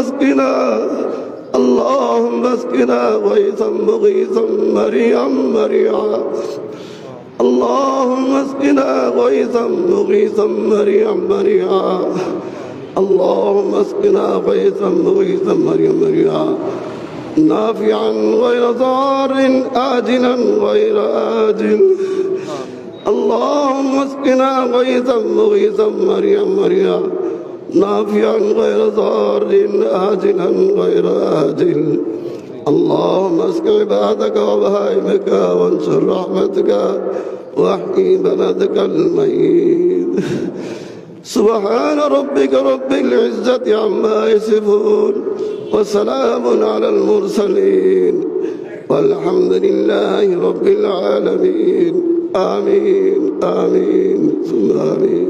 اسقنا. اللهم اسقنا غيثا مغيثا مريعا مريعا. اللهم اسقنا غيثا مغيثا مريعا مريعا. اللهم اسقنا غيثا مغيثا مريعا مريعا. نافعا غير ضار آجلا غير آجل اللهم اسقنا غيثا مغيثا مريعا مريعا. نافعا غير ضار آجلا غير آجل اللهم اسق عبادك وبهائمك وانشر رحمتك واحيي بلدك الميت. سبحان ربك رب العزة عما يصفون وسلام على المرسلين. والحمد لله رب العالمين. آمين آمين ثم آمين.